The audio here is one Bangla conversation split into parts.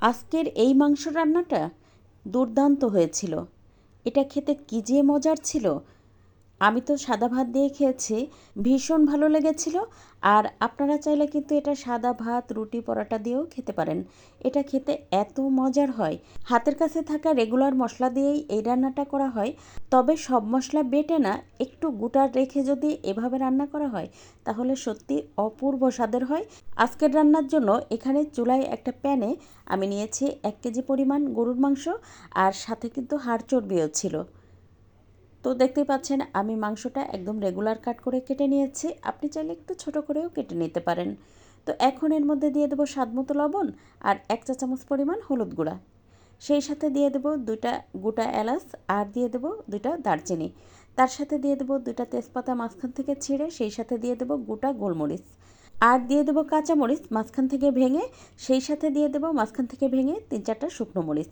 আজকের এই মাংস রান্নাটা দুর্দান্ত হয়েছিল। এটা খেতে কী যে মজার ছিল আমি তো সাদা ভাত দিয়ে খেয়েছি, ভীষণ ভালো লেগেছিল, আর আপনারা চাইলে কিন্তু এটা সাদা ভাত, রুটি, পরোটা দিয়েও খেতে পারেন। এটা খেতে এত মজার হয়। হাতের কাছে থাকা রেগুলার মশলা দিয়েই এই রান্নাটা করা হয়, তবে সব মশলা বেটে না, একটু গুটার রেখে যদি এভাবে রান্না করা হয়, তাহলে সত্যি অপূর্ব স্বাদের হয়। আজকের রান্নার জন্য এখানে চুলায় একটা প্যানে আমি নিয়েছি এক কেজি পরিমাণ গরুর মাংস, আর সাথে কিন্তু হাড় চর্বিও ছিল। তো দেখতে পাচ্ছেন, আমি মাংসটা একদম রেগুলার কাট করে কেটে নিয়েছি। আপনি চাইলে একটু ছোট করেও কেটে নিতে পারেন। তো এখন এর মধ্যে দিয়ে দেবো স্বাদ মতো লবণ আর এক চা চামচ পরিমাণ হলুদ গুঁড়া। সেই সাথে দিয়ে দেবো দুইটা গোটা এলাচ আর দিয়ে দেবো দুইটা দারচিনি। তার সাথে দিয়ে দেবো দুইটা তেজপাতা মাঝখান থেকে ছিঁড়ে সেই সাথে দিয়ে দেবো গোটা গোলমরিচ। আর দিয়ে দেবো কাঁচামরিচ মাঝখান থেকে ভেঙে, সেই সাথে দিয়ে দেবো মাঝখান থেকে ভেঙে তিন চারটা শুকনো মরিচ।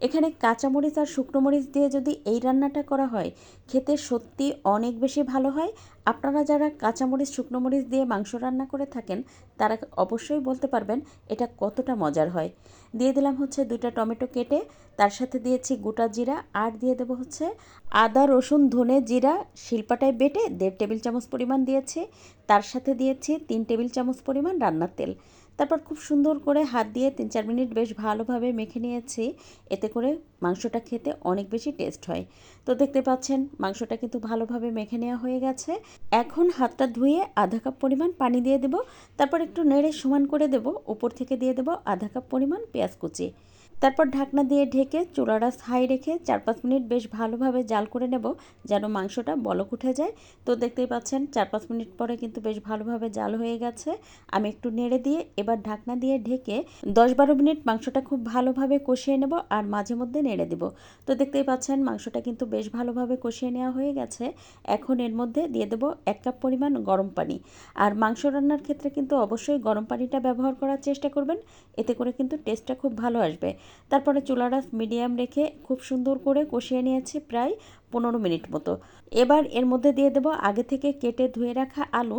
এখানে কাঁচামরিচ আর শুকনো মরিচ দিয়ে যদি এই রান্নাটা করা হয়, খেতে সত্যি অনেক বেশি ভালো হয়। আপনারা যারা কাঁচামরিচ, শুকনো মরিচ দিয়ে মাংস রান্না করে থাকেন, তারা অবশ্যই বলতে পারবেন এটা কতটা মজার হয়। দিয়ে দিলাম হচ্ছে দুইটা টমেটো কেটে, তার সাথে দিয়েছি গোটা জিরা, আর দিয়ে দেবো হচ্ছে আদা, রসুন, ধনে জিরা, শিল্পাটায় বেটে দেড় টেবিল চামচ পরিমাণ দিয়েছি, তার সাথে দিয়েছি তিন টেবিল চামচ পরিমাণ রান্নার তেল। তারপর খুব সুন্দর করে হাত দিয়ে তিন চার মিনিট বেশ ভালোভাবে মেখে নিয়েছি, এতে করে মাংসটা খেতে অনেক বেশি টেস্ট হয়। তো দেখতে পাচ্ছেন, মাংসটা কিন্তু ভালোভাবে মেখে নেওয়া হয়ে গেছে। এখন হাতটা ধুয়ে আধা কাপ পরিমাণ পানি দিয়ে দেব। তারপর একটু নেড়ে সমান করে দেব। উপর থেকে দিয়ে দেব আধা কাপ পরিমাণ পেঁয়াজ কুচি। তারপর ঢাকনা দিয়ে ঢেকে চুলাটা হাই রেখে চার পাঁচ মিনিট বেশ ভালোভাবে জাল করে নেব যেন মাংসটা বলক উঠে যায়। তো দেখতেই পাচ্ছেন চার পাঁচ মিনিট পরে কিন্তু বেশ ভালোভাবে জাল হয়ে গেছে। আমি একটু নেড়ে দিয়ে এবার ঢাকনা দিয়ে ঢেকে দশ বারো মিনিট মাংসটা খুব ভালোভাবে কষিয়ে নেব আর মাঝে মধ্যে নেড়ে দেব। তো দেখতেই পাচ্ছেন মাংসটা কিন্তু বেশ ভালোভাবে কষিয়ে নেওয়া হয়ে গেছে। এখন এর মধ্যে দিয়ে দেব এক কাপ পরিমাণ গরম পানি। আর মাংস রান্নার ক্ষেত্রে কিন্তু অবশ্যই গরম পানিটা ব্যবহার করার চেষ্টা করবেন। এতে করে কিন্তু টেস্টটা খুব ভালো আসবে। তারপরে চুলাটা মিডিয়াম রেখে খুব সুন্দর করে কষিয়ে নিয়েছি প্রায় পনেরো মিনিট মতো। এবার এর মধ্যে দিয়ে দেব আগে থেকে কেটে ধুয়ে রাখা আলু।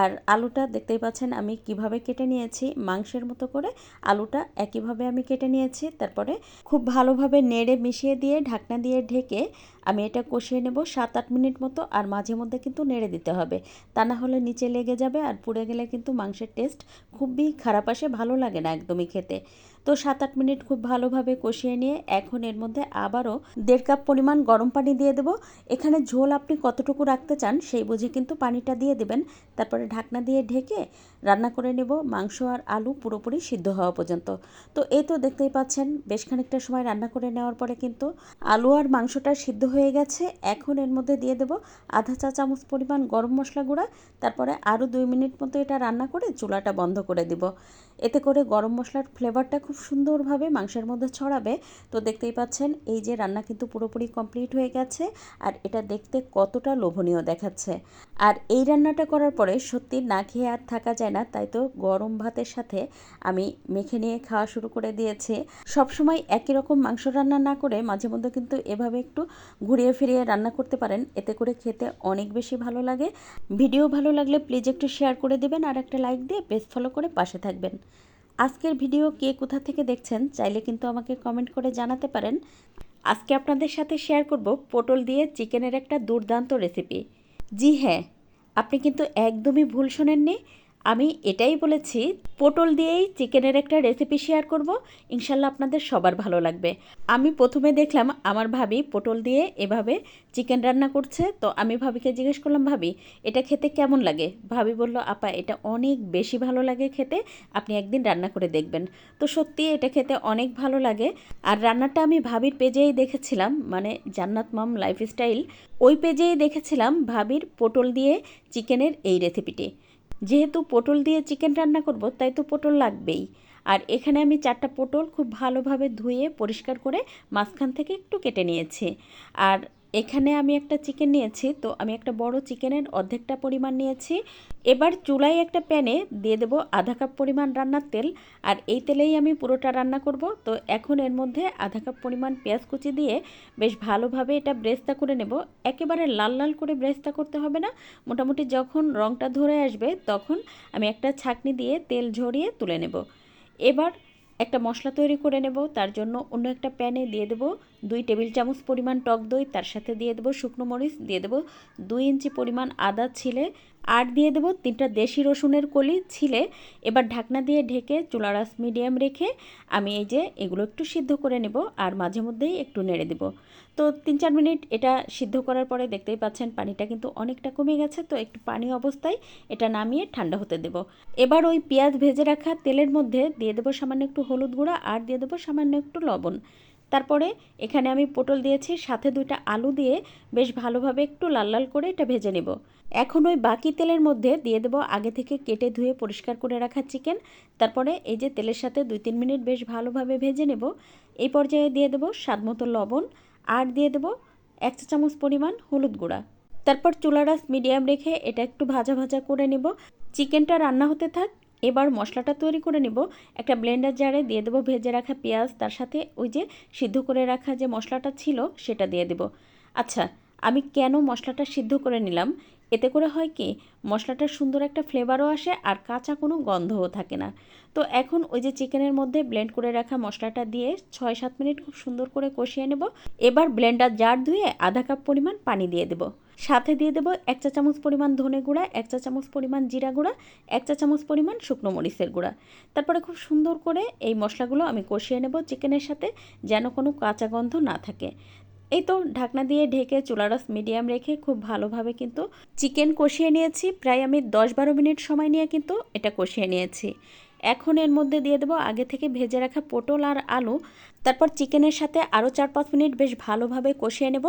আর আলুটা দেখতেই পাচ্ছেন আমি কীভাবে কেটে নিয়েছি, মাংসের মতো করে আলুটা একইভাবে আমি কেটে নিয়েছি। তারপরে খুব ভালোভাবে নেড়ে মিশিয়ে দিয়ে ঢাকনা দিয়ে ঢেকে আমি এটা কষিয়ে নেব সাত আট মিনিট মতো। আর মাঝে মধ্যে কিন্তু নেড়ে দিতে হবে। তা না হলে নিচে লেগে যাবে আর পুড়ে গেলে কিন্তু মাংসের টেস্ট খুবই খারাপ আসে, ভালো লাগে না একদমই খেতে। তো সাত আট মিনিট খুব ভালোভাবে কষিয়ে নিয়ে এখন এর মধ্যে আবারও দেড় কাপ পরিমাণ গরম পানি দিয়ে দেবো। এখানে ঝোল আপনি কতটুকু রাখতে চান সেই বুঝে কিন্তু পানিটা দিয়ে দেবেন। তারপরে ঢাকনা দিয়ে ঢেকে রান্না করে নেব। মাংস আর আলু পুরোপুরি সিদ্ধ হওয়া পর্যন্ত। তো এই তো দেখতেই পাচ্ছেন, বেশ খানিকটা সময় রান্না করে নেওয়ার পরে কিন্তু আলু আর মাংসটা সিদ্ধ হয়ে গেছে। এখন এর মধ্যে দিয়ে দেব আধা চা চামচ পরিমাণ গরম মশলা গুঁড়া। তারপরে আরও দুই মিনিট মতো এটা রান্না করে চুলাটা বন্ধ করে দিব। এতে করে গরম মশলার ফ্লেভারটা খুব সুন্দরভাবে মাংসের মধ্যে ছড়াবে। তো দেখতেই পাচ্ছেন, এই যে রান্না কিন্তু পুরোপুরি কমপ্লিট হয়ে গেছে আর এটা দেখতে কতটা লোভনীয় দেখাচ্ছে। আর এই রান্নাটা করার পরে সত্যি না খেয়ে আর থাকা যায় না, তাই তো গরম ভাতের সাথে আমি মেখে নিয়ে খাওয়া শুরু করে দিয়েছি। সবসময় একই রকম মাংস রান্না না করে মাঝে মধ্যে কিন্তু এভাবে একটু ঘুরিয়ে ফিরিয়ে রান্না করতে পারেন, এতে করে খেতে অনেক বেশি ভালো লাগে। ভিডিও ভালো লাগলে প্লিজ একটু শেয়ার করে দেবেন আর একটা লাইক দিয়ে পেজ ফলো করে পাশে থাকবেন। আজকের ভিডিও কে কোথা থেকে দেখছেন চাইলে কিন্তু আমাকে কমেন্ট করে জানাতে পারেন। আজকে আপনাদের সাথে শেয়ার করব পটল দিয়ে চিকেনের একটা দুর্দান্ত রেসিপি জি হ্যাঁ আপনি কিন্তু একদমই ভুল শোনেননি। আমি এটাই বলেছি, পটল দিয়েই চিকেনের একটা রেসিপি শেয়ার করব। ইনশাল্লাহ আপনাদের সবার ভালো লাগবে। আমি প্রথমে দেখলাম আমার ভাবি পটল দিয়ে এভাবে চিকেন রান্না করছে। তো আমি ভাবিকে জিজ্ঞেস করলাম, ভাবি, এটা খেতে কেমন লাগে? ভাবি বলল, আপা, এটা অনেক বেশি ভালো লাগে খেতে। আপনি একদিন রান্না করে দেখবেন। তো সত্যি এটা খেতে অনেক ভালো লাগে। আর রান্নাটা আমি ভাবির পেজেই দেখেছিলাম মানে জান্নাত মাম লাইফস্টাইল ওই পেজেই দেখেছিলাম ভাবির পটল দিয়ে চিকেনের এই রেসিপিটি যেহেতু পটল দিয়ে চিকেন রান্না করব, তাই তো পটল লাগবেই। আর এখানে আমি চারটা পটল খুব ভালোভাবে ধুয়ে পরিষ্কার করে মাঝখান থেকে একটু কেটে নিয়েছি। আর এখানে আমি একটা চিকেন নিয়েছি, তো আমি একটা বড় চিকেনের অর্ধেকটা পরিমাণ নিয়েছি। এবার চুলায় একটা প্যানে দিয়ে দেবো আধা কাপ পরিমাণ রান্নার তেল, আর এই তেলেই আমি পুরোটা রান্না করব। তো এখন এর মধ্যে আধা কাপ পরিমাণ পেঁয়াজ কুচি দিয়ে বেশ ভালোভাবে এটা ব্রেস্তা করে নেব। একেবারে লাল লাল করে ব্রেস্তা করতে হবে না, মোটামুটি যখন রঙটা ধরে আসবে তখন আমি একটা ছাকনি দিয়ে তেল ঝরিয়ে তুলে নেব। এবার একটা মশলা তৈরি করে নেব, তার জন্য অন্য একটা প্যানে দিয়ে দেবো দুই টেবিল চামচ পরিমাণ টক দই, তার সাথে দিয়ে দেবো শুকনো মরিচ, দিয়ে দেবো দুই ইঞ্চি পরিমাণ আদা ছিলে, আর দিয়ে দেবো তিনটা দেশি রসুনের কলি ছিলে। এবার ঢাকনা দিয়ে ঢেকে চুলারাস মিডিয়াম রেখে আমি এই যে এগুলো একটু সিদ্ধ করে নেব আর মাঝে মধ্যেই একটু নেড়ে দেব। তো তিন চার মিনিট এটা সিদ্ধ করার পরে দেখতেই পাচ্ছেন পানিটা কিন্তু অনেকটা কমে গেছে, তো একটু পানি অবস্থায় এটা নামিয়ে ঠান্ডা হতে দেব। এবার ওই পেঁয়াজ ভেজে রাখা তেলের মধ্যে দিয়ে দেবো সামান্য একটু হলুদ গুঁড়া আর দিয়ে দেবো সামান্য একটু লবণ। তারপরে এখানে আমি পটল দিয়েছি, সাথে দুইটা আলু দিয়ে বেশ ভালোভাবে একটু লাল লাল করে এটা ভেজে নেব। এখন ওই বাকি তেলের মধ্যে দিয়ে দেবো আগে থেকে কেটে ধুয়ে পরিষ্কার করে রাখা চিকেন। তারপরে এই যে তেলের সাথে দুই তিন মিনিট বেশ ভালোভাবে ভেজে নেব। এই পর্যায়ে দিয়ে দেবো স্বাদ মতো লবণ আর দিয়ে দেবো এক চা চামচ পরিমাণ হলুদ গুঁড়া। তারপর চুলারাস মিডিয়াম রেখে এটা একটু ভাজা ভাজা করে নেব। চিকেনটা রান্না হতে থাক এবার মশলাটা তৈরি করে নেব। একটা ব্লেন্ডার জারে দিয়ে দেবো ভেজে রাখা পেঁয়াজ, তার সাথে ওই যে সিদ্ধ করে রাখা যে মশলাটা ছিল সেটা দিয়ে দেব। আচ্ছা আমি কেন মশলাটা সিদ্ধ করে নিলাম? এতে করে হয় কি, মশলাটার সুন্দর একটা ফ্লেভারও আসে আর কাঁচা কোনো গন্ধও থাকে না। তো এখন ওই যে চিকেনের মধ্যে ব্লেন্ড করে রাখা মশলাটা দিয়ে ছয় সাত মিনিট খুব সুন্দর করে কষিয়ে নেব। এবার ব্লেন্ডার জার ধুয়ে আধা কাপ পরিমাণ পানি দিয়ে দেবো। সাথে দিয়ে দেবো এক চা চামচ পরিমাণ ধনে গুঁড়া, এক চা চামচ পরিমাণ জিরা গুঁড়া, এক চা চামচ পরিমাণ শুকনো মরিচের গুঁড়া। তারপরে খুব সুন্দর করে এই মশলাগুলো আমি কষিয়ে নেব চিকেনের সাথে যেন কোনো কাঁচা গন্ধ না থাকে। এই তো ঢাকনা দিয়ে ঢেকে চুলারস মিডিয়াম রেখে খুব ভালোভাবে কিন্তু চিকেন কষিয়ে নিয়েছি। প্রায় আমি দশ বারো মিনিট সময় নিয়ে কিন্তু এটা কষিয়ে নিয়েছি। এখন এর মধ্যে দিয়ে দেবো আগে থেকে ভেজে রাখা পটল আর আলু। তারপর চিকেনের সাথে আরও চার পাঁচ মিনিট বেশ ভালোভাবে কষিয়ে নেব।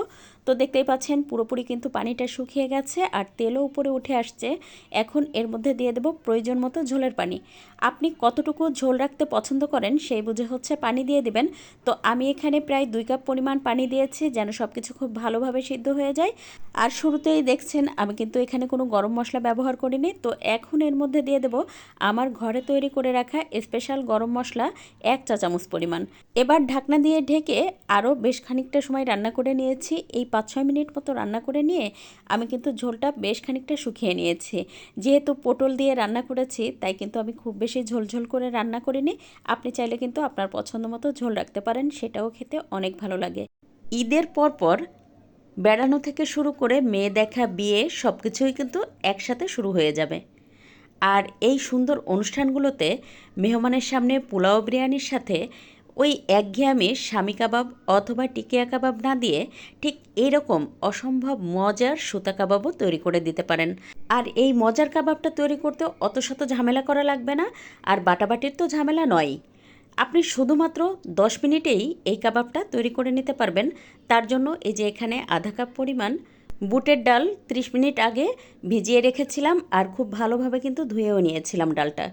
তো দেখতেই পাচ্ছেন পুরোপুরি কিন্তু পানিটা শুকিয়ে গেছে আর তেলও উপরে উঠে আসছে। এখন এর মধ্যে দিয়ে দেব প্রয়োজন মতো ঝোলের পানি। আপনি কতটুকু ঝোল রাখতে পছন্দ করেন সেই বুঝে হচ্ছে পানি দিয়ে দিবেন। তো আমি এখানে প্রায় দুই কাপ পরিমাণ পানি দিয়েছি যেন সব কিছু খুব ভালোভাবে সিদ্ধ হয়ে যায়। আর শুরুতেই দেখছেন আমি কিন্তু এখানে কোনো গরম মশলা ব্যবহার করিনি। তো এখন এর মধ্যে দিয়ে দেব আমার ঘরে তৈরি করে রাখা স্পেশাল গরম মশলা এক চা চামচ পরিমাণ। এবার ঢাকনা দিয়ে ঢেকে আরও বেশ খানিকটা সময় রান্না করে নিয়েছি। এই পাঁচ ছয় মিনিট মতো রান্না করে নিয়ে আমি কিন্তু ঝোলটা বেশ খানিকটা শুকিয়ে নিয়েছি। যেহেতু পটল দিয়ে রান্না করেছি, তাই কিন্তু আমি খুব বেশি ঝোলঝোল করে রান্না করিনি। আপনি চাইলে কিন্তু আপনার পছন্দ মতো ঝোল রাখতে পারেন, সেটাও খেতে অনেক ভালো লাগে। ঈদের পরপর বেড়ানো থেকে শুরু করে মেয়ে দেখা, বিয়ে সব কিছুই কিন্তু একসাথে শুরু হয়ে যাবে। আর এই সুন্দর অনুষ্ঠানগুলোতে মেহমানের সামনে পোলাও বিরিয়ানির সাথে ওই একঘেয়ামি স্বামী কাবাব অথবা টিকিয়া কাবাব না দিয়ে ঠিক এরকম অসম্ভব মজার সুতা কাবাবও তৈরি করে দিতে পারেন। আর এই মজার কাবাবটা তৈরি করতে অত শত ঝামেলা করা লাগবে না আর বাটাবাটির তো ঝামেলা নয় আপনি শুধুমাত্র দশ মিনিটেই এই কাবাবটা তৈরি করে নিতে পারবেন। তার জন্য এই যে এখানে আধা কাপ পরিমাণ বুটের ডাল 30 মিনিট আগে ভিজিয়ে রেখেছিলাম আর খুব ভালোভাবে কিন্তু ধুয়েও নিয়েছিলাম ডালটা।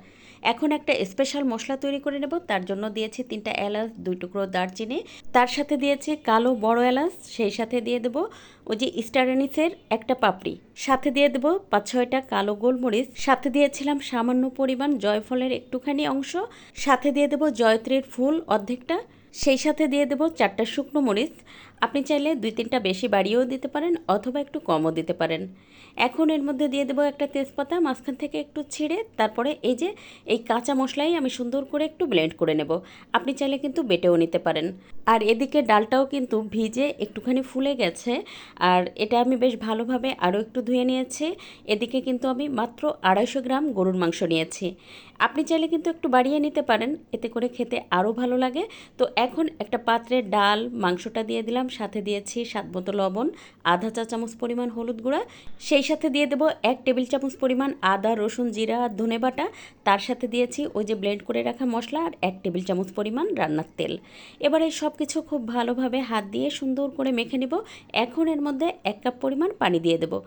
এখন একটা স্পেশাল মশলা তৈরি করে নেব, তার জন্য দিয়েছি তিনটা এলাচ, দুই টুকরো দারচিনি, তার সাথে দিয়েছি কালো বড় এলাচ, সেই সাথে দিয়ে দেবো ওই যে স্টারেনিসের একটা পাপড়ি। সাথে দিয়ে দেবো পাঁচ ছয়টা কালো গোলমরিচ, সাথে দিয়েছিলাম সামান্য পরিমাণ জয়ফলের একটুখানি অংশ, সাথে দিয়ে দেবো জয়ত্রীর ফুল অর্ধেকটা সেই সাথে দিয়ে দেবো চারটা শুকনো মরিচ। আপনি চাইলে দুই তিনটা বেশি বাড়িয়েও দিতে পারেন অথবা একটু কমও দিতে পারেন। এখন এর মধ্যে দিয়ে দেবো একটা তেজপাতা, মাঝখান থেকে একটু ছিঁড়ে তারপরে এই যে এই কাঁচা মশলাই আমি সুন্দর করে একটু ব্লেন্ড করে নেব। আপনি চাইলে কিন্তু বেটেও নিতে পারেন। আর এদিকে ডালটাও কিন্তু ভিজে একটুখানি ফুলে গেছে। আর এটা আমি বেশ ভালোভাবে আরও একটু ধুয়ে নিয়েছি। এদিকে কিন্তু আমি মাত্র আড়াইশো গ্রাম গরুর মাংস নিয়েছি। আপনি চাইলে কিন্তু একটু বাড়িয়ে নিতে পারেন, এতে করে খেতে আরও ভালো লাগে। তো এখন একটা পাত্রে ডাল, মাংসটা দিয়ে দিলাম, সাথে দিয়েছি স্বাদ মতো লবণ, আধা চা চামচ পরিমাণ হলুদ গুঁড়া, সেই সাথে দিয়ে দেবো এক টেবিল চামচ পরিমাণ আদা, রসুন, জিরা আর ধনে বাটা, তার সাথে দিয়েছি ওই যে ব্লেন্ড করে রাখা মশলা আর এক টেবিল চামচ পরিমাণ রান্নার তেল। এবারে সব কিছু খুব ভালোভাবে হাত দিয়ে সুন্দর করে মেখে নেব, এখন এর মধ্যে এক কাপ পরিমাণ পানি দিয়ে দেবো।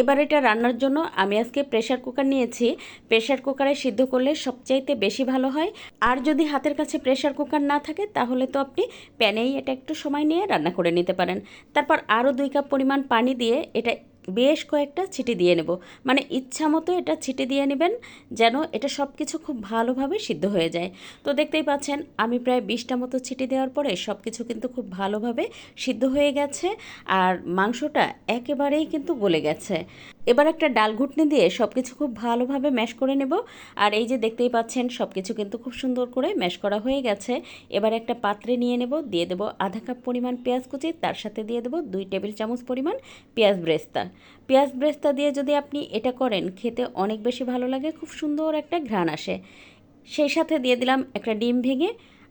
এবার এটা রান্নার জন্য আমি আজকে প্রেশার কুকার নিয়েছি। প্রেশার কুকারে সিদ্ধ করলে সবচাইতে বেশি ভালো হয়। আর যদি হাতের কাছে প্রেশার কুকার না থাকে, তাহলে তো আপনি প্যানেই এটা একটু সময় নিয়ে রান্না করে নিতে পারেন। তারপর আরও দুই কাপ পরিমাণ পানি দিয়ে এটা বেশ কয়েকটা ছিটি দিয়ে নেব। মানে ইচ্ছা মতো এটা ছিটে দিয়ে নেবেন, যেন এটা সব কিছু খুব ভালোভাবে সিদ্ধ হয়ে যায়। তো দেখতেই পাচ্ছেন, আমি প্রায় বিশটা মতো ছিটি দেওয়ার পরে সব কিছু কিন্তু খুব ভালোভাবে সিদ্ধ হয়ে গেছে, আর মাংসটা একেবারেই কিন্তু গলে গেছে। এবার একটা ডাল ঘুটনি দিয়ে সব কিছু খুব ভালোভাবে ম্যাশ করে নেব। আর এই যে দেখতেই পাচ্ছেন সব কিছু কিন্তু খুব সুন্দর করে ম্যাশ করা হয়ে গেছে। এবার একটা পাত্রে নিয়ে নেব, দিয়ে দেব আধা কাপ পরিমাণ পেঁয়াজ কুচি, তার সাথে দিয়ে দেব দুই টেবিল চামচ পরিমাণ পেঁয়াজ ব্রেস্তা। পেঁয়াজ ব্রেস্তা দিয়ে যদি আপনি এটা করেন, খেতে অনেক বেশি ভালো লাগে, খুব সুন্দর একটা ঘ্রাণ আসে। সেই সাথে দিয়ে দিলাম একটা ডিম ভেঙে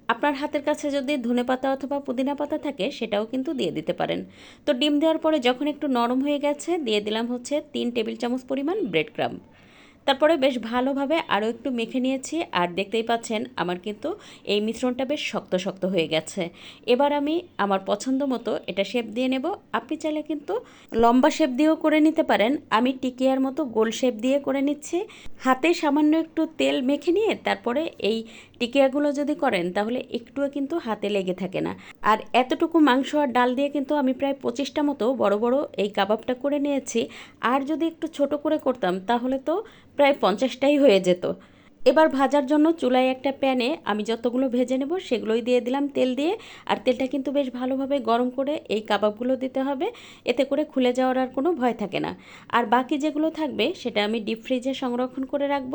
আপনার হাতের কাছে যদি ধনে পাতা অথবা পুদিনা পাতা থাকে, সেটাও কিন্তু দিয়ে দিতে পারেন। তো ডিম দেওয়ার পরে যখন একটু নরম হয়ে গেছে, দিয়ে দিলাম হচ্ছে তিন টেবিল চামচ পরিমাণ ব্রেড ক্রাম্ব তারপরে বেশ ভালোভাবে আরও একটু মেখে নিয়েছি, আর দেখতেই পাচ্ছেন আমার কিন্তু এই মিশ্রণটা বেশ শক্ত শক্ত হয়ে গেছে। এবার আমি আমার পছন্দ মতো এটা শেপ দিয়ে নেব। আপনি চাইলে কিন্তু লম্বা শেপ দিয়েও করে নিতে পারেন। আমি টিকিয়ার মতো গোল শেপ দিয়ে করে নিচ্ছি। হাতে সামান্য একটু তেল মেখে নিয়ে তারপরে এই টিকিয়াগুলো যদি করেন, তাহলে একটুও কিন্তু হাতে লেগে থাকে না। আর এতটুকু মাংস আর ডাল দিয়ে কিন্তু আমি প্রায় পঁচিশটা মতো বড় বড় এই কাবাবটা করে নিয়েছি। আর যদি একটু ছোট করে করতাম, তাহলে তো প্রায় পঞ্চাশটাই হয়ে যেত। এবার ভাজার জন্য চুলায় একটা প্যানে আমি যতগুলো ভেজে নেব সেগুলোই দিয়ে দিলাম তেল দিয়ে। আর তেলটা কিন্তু বেশ ভালোভাবে গরম করে এই কাবাবগুলো দিতে হবে। এতে করে খুলে যাওয়ার আর কোনো ভয় থাকে না। আর বাকি যেগুলো থাকবে সেটা আমি ডিপ ফ্রিজে সংরক্ষণ করে রাখব।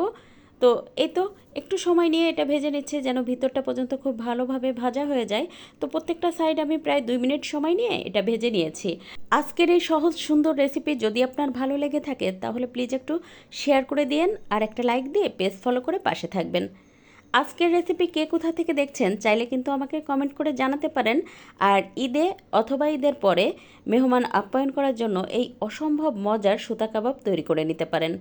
তো এই তো একটু সময় নিয়ে এটা ভেজে নিচ্ছে যেন ভিতরটা পর্যন্ত খুব ভালোভাবে ভাজা হয়ে যায়। তো প্রত্যেকটা সাইড আমি প্রায় দুই মিনিট সময় নিয়ে এটা ভেজে নিয়েছি। আজকের এই সহজ সুন্দর রেসিপি যদি আপনার ভালো লেগে থাকে, তাহলে প্লিজ একটু শেয়ার করে দিন আর একটা লাইক দিয়ে পেজ ফলো করে পাশে থাকবেন। আজকের রেসিপি কে কোথা থেকে দেখছেন, চাইলে কিন্তু আমাকে কমেন্ট করে জানাতে পারেন। আর ঈদে অথবা ঈদের পরে মেহমান আপ্যায়ন করার জন্য এই অসম্ভব মজার সুতা কাবাব তৈরি করে নিতে পারেন।